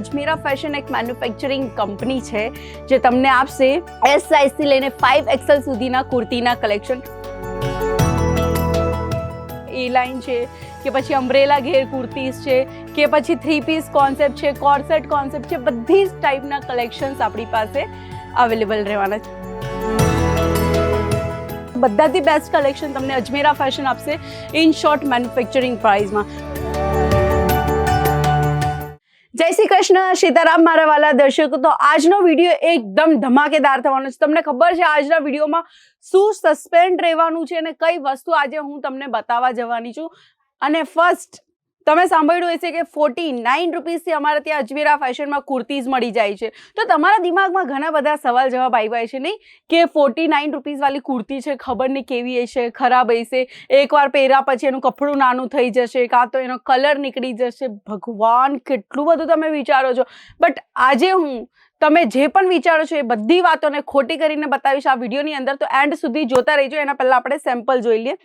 Ajmera fashion એક manufacturing company છે, જે તમને આપશે એસ સાઇઝથી લઈને ફાઇવ એક્સેલ સુધીના કુર્તીના કલેક્શન એ લાઇન છે, કે પછી અમ્બ્રેલા ઘેર કુર્તીઝ છે, કે પછી થ્રી પીસ કોન્સેપ્ટ છે કોર્સેટ કોન્સેપ્ટ છે, બધી જ ટાઈપના કલેક્શન્સ આપણી પાસે અવેલેબલ રહેવાના છે. બધાથી બેસ્ટ કલેક્શન તમને અજમેરા ફેશન આપશે ઇન શોર્ટ મેન્યુફેક્ચરિંગ પ્રાઇઝમાં જય શ્રી કૃષ્ણ, સીતારામ મારા વાલા દર્શકો. તો આજનો વીડિયો એકદમ ધમાકેદાર થવાનો છે. તમને ખબર છે, આજના વિડીયોમાં શું સસ્પેન્ડ રહેવાનું છે અને કઈ વસ્તુ આજે હું તમને બતાવવા જવાની છું. અને ફર્સ્ટ તમે સાંભળ્યું હશે કે ફોર્ટી નાઇન રૂપીસથી અમારે ત્યાં અજમેરા ફેશનમાં કુર્તીઝ મળી જાય છે. તો તમારા દિમાગમાં ઘણા બધા સવાલ જવાબ આવ્યા છે, નહીં? કે ફોર્ટી નાઇન રૂપીસવાળી કુર્તી છે, ખબર નહીં કેવી હશે, ખરાબ હશે? એકવાર પહેર્યા પછી એનું કપડું નાનું થઈ જશે, કાં તો એનો કલર નીકળી જશે? ભગવાન, કેટલું બધું તમે વિચારો છો. બટ આજે હું તમે જે પણ વિચારો છો એ બધી વાતોને ખોટી કરીને બતાવીશ આ વિડીયોની અંદર. તો એન્ડ સુધી જોતા રહીજો. એના પહેલાં આપણે સેમ્પલ જોઈ લઈએ.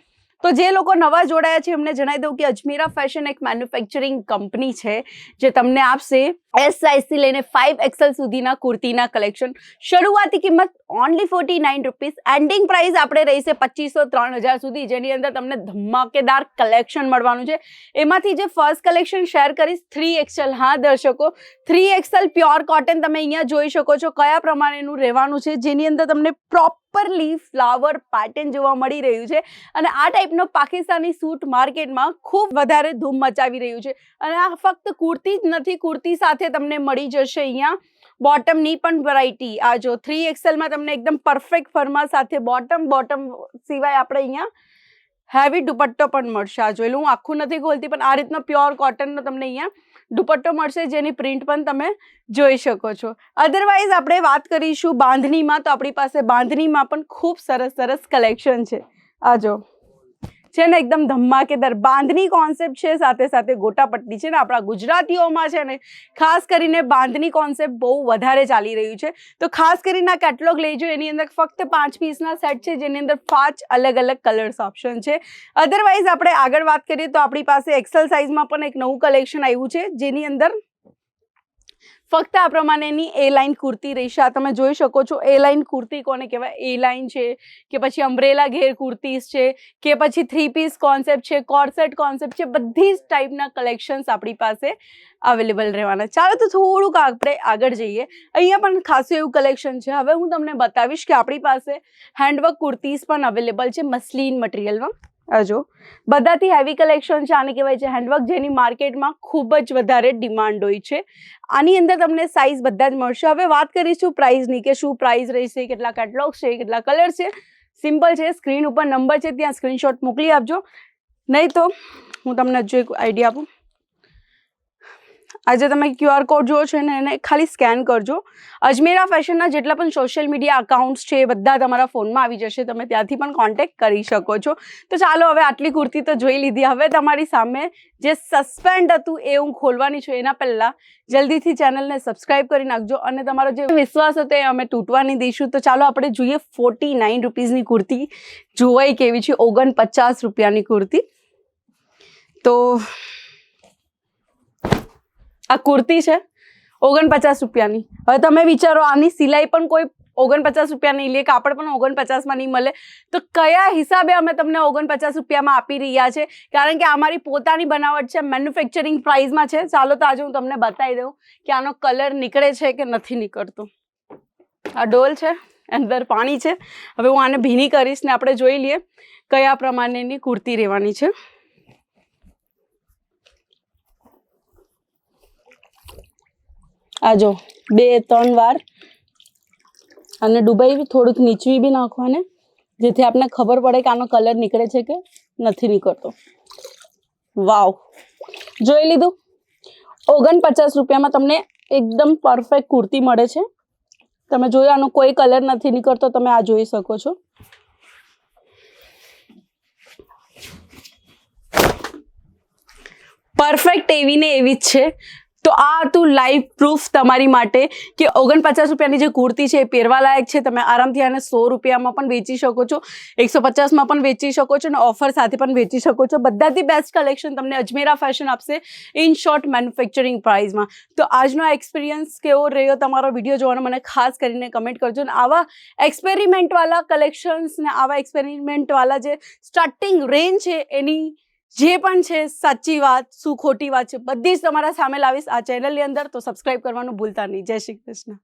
તો જે લોકો નવા જોડાયા છે, એમને જણાવી દઉં કે અજમીરા ફેશન એક મેન્યુફેક્ચરિંગ કંપની છે, જે તમને આપશે એસ સાઇઝથી લઈને ફાઇવ એક્સેલ સુધીના કુર્તીના કલેક્શન શરૂઆતી કિંમત only forty nine rupees ending price આપણે રહેશે પચીસો ત્રણ હજાર સુધી. જેની અંદર તમને ધમાકેદાર કલેક્શન મળવાનું છે. એમાંથી જે ફર્સ્ટ કલેક્શન શેર કરીશ થ્રી એક્સેલ હા, દર્શકો. થ્રી એક્સેલ પ્યોર કોટન તમે અહીંયા જોઈ શકો છો. કયા પ્રમાણેનું રહેવાનું છે? જેની અંદર તમને પ્રોપરલી ફ્લાવર પેટર્ન જોવા મળી રહ્યું છે. અને આ ટાઈપનો પાકિસ્તાની સૂટ માર્કેટમાં ખૂબ વધારે ધૂમ મચાવી રહ્યું છે. અને આ ફક્ત કુર્તી જ નથી, કુર્તી સાથે તમને મળી જશે અહીંયા. બોટમની પણ વેરાયટી આ જો થ્રી એક્સેલમાં તમને એકદમ પરફેક્ટ ફર્મા સાથે બોટમ બોટમ સિવાય આપણે અહીંયા હેવી દુપટ્ટો પણ મળશે. આ જોયેલું હું આખું નથી ખોલતી, પણ આ રીતનો પ્યોર કોટનનો તમને અહીંયા દુપટ્ટો મળશે, જેની પ્રિન્ટ પણ તમે જોઈ શકો છો. અધરવાઇઝ આપણે વાત કરીશું બાંધણીમાં, તો આપણી પાસે બાંધણીમાં પણ ખૂબ સરસ સરસ કલેક્શન છે. આ જો. છે ને એકદમ ધમાકેદાર. બાંધણી કોન્સેપ્ટ છે, સાથે સાથે ગોટાપટ્ટી છે ને આપણા ગુજરાતીઓમાં છે ને, ખાસ કરીને બાંધણી કોન્સેપ્ટ બહુ વધારે ચાલી રહ્યું છે. તો ખાસ કરીને આ કેટલોગ લેજો, એની અંદર ફક્ત પાંચ પીસના સેટ છે, જેની અંદર પાંચ અલગ અલગ કલર્સ ઓપ્શન છે. અધરવાઇઝ આપણે આગળ વાત કરીએ તો આપણી પાસે એક્સેલ સાઇઝમાં પણ એક નવું કલેક્શન આવ્યું છે, જેની અંદર ફક્ત આ પ્રમાણેની એ લાઇન કુર્તી રહેશે આ તમે જોઈ શકો છો એ લાઇન કુર્તી કોને કહેવાય? એ લાઇન છે, કે પછી અમ્બ્રેલા ઘેર કુર્તીઝ છે, કે પછી થ્રી પીસ કોન્સેપ્ટ છે કોર્સેટ કોન્સેપ્ટ છે, બધી જ ટાઈપના કલેક્શન્સ આપણી પાસે અવેલેબલ રહેવાના. ચાલો તો થોડુંક આપણે આગળ જઈએ. અહીંયા પણ ખાસું એવું કલેક્શન છે. હવે હું તમને બતાવીશ કે આપણી પાસે હેન્ડવર્ક કુર્તીઝ પણ અવેલેબલ છે મસલીન મટીરિયલમાં જો. બધાથી હેવી કલેક્શન છે, આને કહેવાય છે હેન્ડવર્ક જેની માર્કેટમાં ખૂબ જ વધારે ડિમાન્ડ હોય છે. આની અંદર તમને સાઇઝ બધા જ મળશે. હવે વાત કરીશું પ્રાઇઝની કે શું પ્રાઇઝ રહેશે, કેટલા કેટલોગ છે, કેટલા કલર છે. સિમ્પલ છે સ્ક્રીન ઉપર નંબર છે, ત્યાં સ્ક્રીનશોટ મોકલી આપજો. નહીં તો હું તમને હજુ એક આઈડિયા આપું. આજે તમે ક્યુઆર કોડ જુઓ છો ને એને ખાલી સ્કેન કરજો. અજમેરા ફેશનના જેટલા પણ સોશિયલ મીડિયા અકાઉન્ટ્સ છે એ બધા તમારા ફોનમાં આવી જશે. તમે ત્યાંથી પણ કોન્ટેક્ટ કરી શકો છો. તો ચાલો હવે આટલી કુર્તી તો જોઈ લીધી. હવે તમારી સામે જે સસ્પેન્ડ હતું એ હું ખોલવાની છું. એના પહેલાં જલ્દીથી ચેનલને સબસ્ક્રાઇબ કરી નાખજો અને તમારો જે વિશ્વાસ હતો એ અમે તૂટવાની દઈશું. તો ચાલો આપણે જોઈએ ફોર્ટી નાઇન રૂપીઝની કુર્તી. જોવાય કેવી છે? ઓગણપચાસ રૂપિયાની કુર્તી. તો આ કુર્તી છે ઓગણપચાસ રૂપિયાની. હવે તમે વિચારો, આની સિલાઈ પણ કોઈ ઓગણપચાસ રૂપિયા નહીં લે, કાપડ પણ ઓગણપચાસમાં નહીં મળે. તો કયા હિસાબે અમે તમને ઓગણપચાસ રૂપિયામાં આપી રહ્યા છે? કારણ કે અમારી પોતાની બનાવટ છે મેન્યુફેક્ચરિંગ પ્રાઇઝમાં છે. ચાલો તો આજે હું તમને બતાવી દઉં કે આનો કલર નીકળે છે કે નથી નીકળતો. આ ડોલ છે, અંદર પાણી છે. હવે હું આને ભીની કરીશ ને આપણે જોઈ લઈએ કયા પ્રમાણેની કુર્તી રહેવાની છે. આ જો, બે, ત્રણ વાર. અને ડૂબાઈ થોડુંક નીચવી બી નાખવાને, જેથી આપણને ખબર પડે કે આનો કલર નીકળે છે કે નથી નીકળતો. વાવ. જોઈ લીધું? ઓગણપચાસ રૂપિયામાં તમને એકદમ પરફેક્ટ કુર્તી મળે છે. તમે જોયું આનો કોઈ કલર નથી નીકળતો, તમે આ જોઈ શકો છો. પરફેક્ટ એવી ને એવી જ છે. તો આ હતું લાઈવ પ્રૂફ તમારી માટે કે ઓગણપચાસ રૂપિયાની જે કુર્તી છે એ પહેરવા લાયક છે. તમે આરામથી આને સો રૂપિયામાં પણ વેચી શકો છો, એકસો પચાસમાં પણ વેચી શકો છો અને ઓફર સાથે પણ વેચી શકો છો. બધાથી બેસ્ટ કલેક્શન તમને અજમેરા ફેશન આપશે ઇન શોર્ટ મેન્યુફેક્ચરિંગ પ્રાઇઝમાં તો આજનો એક્સપિરિયન્સ કેવો રહ્યો તમારો વીડિયો જોવાનો મને ખાસ કરીને કમેન્ટ કરજો અને આવા એક્સપેરિમેન્ટવાળા કલેક્શન્સ ને આવા એક્સપેરિમેન્ટવાળા જે સ્ટાર્ટિંગ રેન્જ છે એની જે પણ છે, સાચી વાત, શું ખોટી વાત છે, બધી જ તમારા સામે લાવીશ આ ચેનલની અંદર, તો સબસ્ક્રાઇબ કરવાનું ભૂલતા નહીં. જય શ્રી કૃષ્ણ.